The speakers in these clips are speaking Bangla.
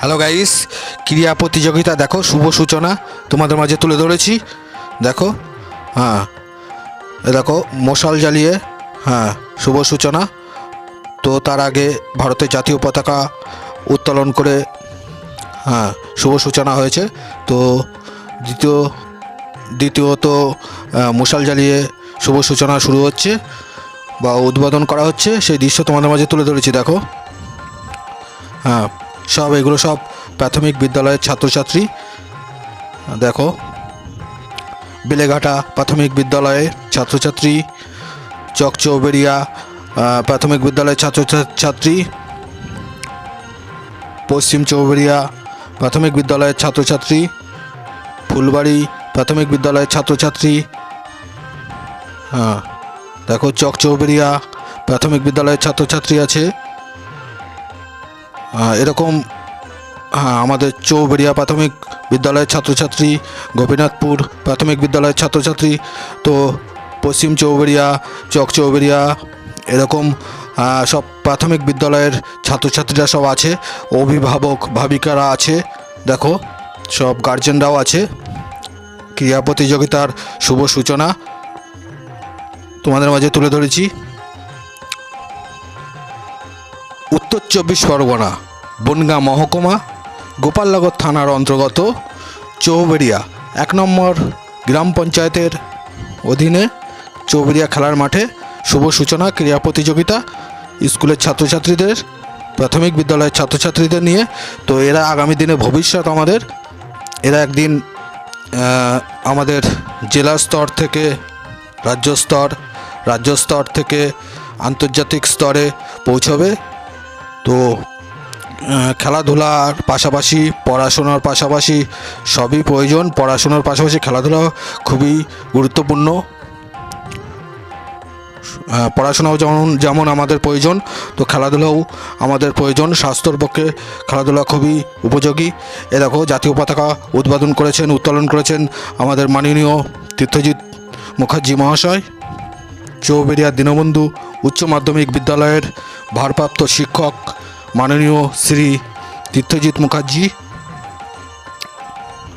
হ্যালো গাইস ক্রীড়া প্রতিযোগিতা দেখো, শুভ সূচনা। তোমাদের মাঝে তুলে ধরেছি। দেখো হ্যাঁ। দেখো, মশাল জ্বালিয়ে হ্যাঁ শুভ সূচনা। তো তার আগে ভারতের জাতীয় পতাকা উত্তোলন করে হ্যাঁ শুভ সূচনা হয়েছে। তো দ্বিতীয়, দ্বিতীয়ত মশাল জ্বালিয়ে শুভ সূচনা শুরু হচ্ছে বা উদ্বোধন করা হচ্ছে। সেই দৃশ্য তোমাদের মাঝে তুলে ধরেছি, দেখো। হ্যাঁ। সব, এগুলো সব প্রাথমিক বিদ্যালয়ের ছাত্রছাত্রী। দেখো, বেলেঘাটা প্রাথমিক বিদ্যালয়ের ছাত্রছাত্রী চকচৌবেরিয়া প্রাথমিক বিদ্যালয়ের ছাত্রছাত্রী, পশ্চিম চৌবেরিয়া প্রাথমিক বিদ্যালয়ের ছাত্রছাত্রী, ফুলবাড়ি প্রাথমিক বিদ্যালয়ের ছাত্রছাত্রী হ্যাঁ দেখো চকচৌবেরিয়া প্রাথমিক বিদ্যালয়ের ছাত্রছাত্রী আছে। এরকম আমাদের চৌবেড়িয়া প্রাথমিক বিদ্যালয়ের ছাত্রছাত্রী, গোপীনাথপুর প্রাথমিক বিদ্যালয়ের ছাত্রছাত্রী, তো পশ্চিম চৌবেড়িয়া, চক চৌবেড়িয়া, এরকম সব প্রাথমিক বিদ্যালয়ের ছাত্রছাত্রীরা সব আছে, অভিভাবক ভাবিকারা আছে, দেখো, সব গার্জেনরাও আছে, ক্রীড়া প্রতিযোগিতার শুভ সূচনা তোমাদের মাঝে তুলে ধরেছি। উত্তর চব্বিশ পরগনা, বনগাঁ মহকুমা, গোপালনগর থানার অন্তর্গত চৌবেড়িয়া, এক নম্বর গ্রাম পঞ্চায়েতের অধীনে চৌবেড়িয়া খেলার মাঠে শুভ সূচনা, ক্রীড়া প্রতিযোগিতা, স্কুলের ছাত্রছাত্রীদের, প্রাথমিক বিদ্যালয়ের ছাত্রছাত্রীদের নিয়ে। তো এরা আগামী দিনে ভবিষ্যৎ আমাদের, এরা একদিন আমাদের জেলা স্তর থেকে রাজ্য স্তর রাজ্য স্তর থেকে আন্তর্জাতিক স্তরে পৌঁছবে। তো খেলাধুলার পাশাপাশি, পড়াশোনার পাশাপাশি সবই প্রয়োজন। পড়াশোনার পাশাপাশি খেলাধুলা খুবই গুরুত্বপূর্ণ। পড়াশোনাও যেমন যেমন আমাদের প্রয়োজন, তো খেলাধুলাও আমাদের প্রয়োজন। স্বাস্থ্যর পক্ষে খেলাধুলা খুবই উপযোগী। এ দেখো, জাতীয় পতাকা উদ্বোধন করেছেন, উত্তোলন করেছেন আমাদের মাননীয় তীর্থজিৎ মুখার্জি মহাশয়। চৌবেরিয়া দীনবন্ধু উচ্চ মাধ্যমিক বিদ্যালয়ের ভারপ্রাপ্ত শিক্ষক মাননীয় শ্রী তীর্থজিৎ মুখার্জি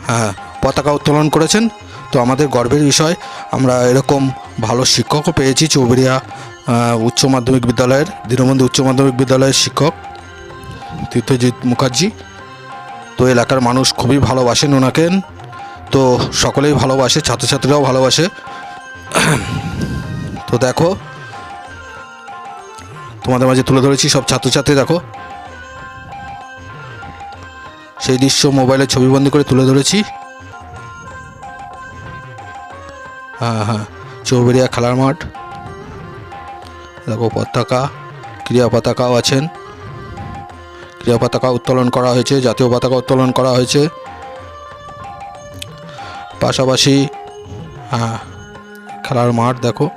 হ্যাঁ পতাকা উত্তোলন করেছেন। তো আমাদের গর্বের বিষয়, আমরা এরকম ভালো শিক্ষকও পেয়েছি চৌবেরিয়া উচ্চ মাধ্যমিক বিদ্যালয়ের, দীনবন্ধু উচ্চ মাধ্যমিক বিদ্যালয়ের শিক্ষক তীর্থজিৎ মুখার্জি। তো এলাকার মানুষ খুবই ভালোবাসেন ওনাকে। তো সকলেই ভালোবাসে, ছাত্রছাত্রীরাও ভালোবাসে। তো দেখো তোমাদের মাঝে তুলে ধরেছি সব ছাত্রছাত্রী, দেখো। সেই দৃশ্য মোবাইলে ছবিবন্দি করে তুলে ধরেছি। হ্যাঁ হ্যাঁ চৌবেরিয়া খেলার মাঠ। দেখো পতাকা ক্রিয়া পতাকাও আছেন। ক্রিয়া পতাকা উত্তোলন করা হয়েছে, জাতীয় পতাকা উত্তোলন করা হয়েছে। পাশাপাশি হ্যাঁ খেলার মাঠ, দেখো।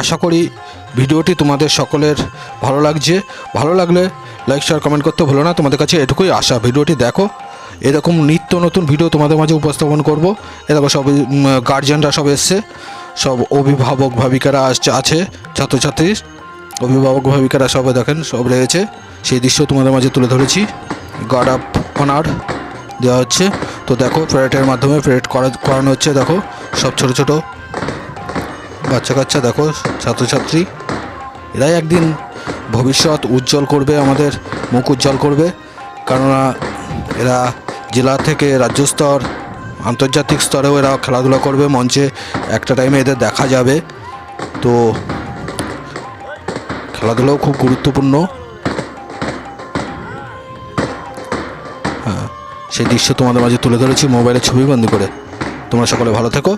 আশা করি ভিডিওটি তোমাদের সকলের ভালো লাগছে। ভালো লাগলে লাইক শেয়ার কমেন্ট করতে ভুলো না। তোমাদের কাছে এটুকুই আশা। ভিডিওটি দেখো। এরকম নিত্য নতুন ভিডিও তোমাদের মাঝে উপস্থাপন করব। এ দেখো সব গার্জিয়ানরা সব এসছে। সব অভিভাবক ভাবিকারা আসছে, আছে, ছাত্রছাত্রী। অভিভাবক ভাবিকারা সব দেখেন, সব রয়েছে। সেই দৃশ্য তোমাদের মাঝে তুলে ধরেছি। গার্ড আপ অনার দেওয়া হচ্ছে। তো দেখো প্যারেডের মাধ্যমে প্যারেড করা করানো হচ্ছে, দেখো। সব ছোট ছোট। বাচ্চা কাচ্চা দেখো, ছাত্রছাত্রী, এরাই একদিন ভবিষ্যৎ উজ্জ্বল করবে, আমাদের মুখ উজ্জ্বল করবে। কেননা এরা জেলা থেকে রাজ্য স্তর, আন্তর্জাতিক স্তরেও এরা খেলাধুলা করবে, মঞ্চে একটা টাইমে এদের দেখা যাবে। তো খেলাধুলাও খুব গুরুত্বপূর্ণ। হ্যাঁ সেই দৃশ্য তোমাদের মাঝে তুলে ধরেছি, মোবাইলে ছবি বন্দি করে। তোমরা সকলে ভালো থেকো।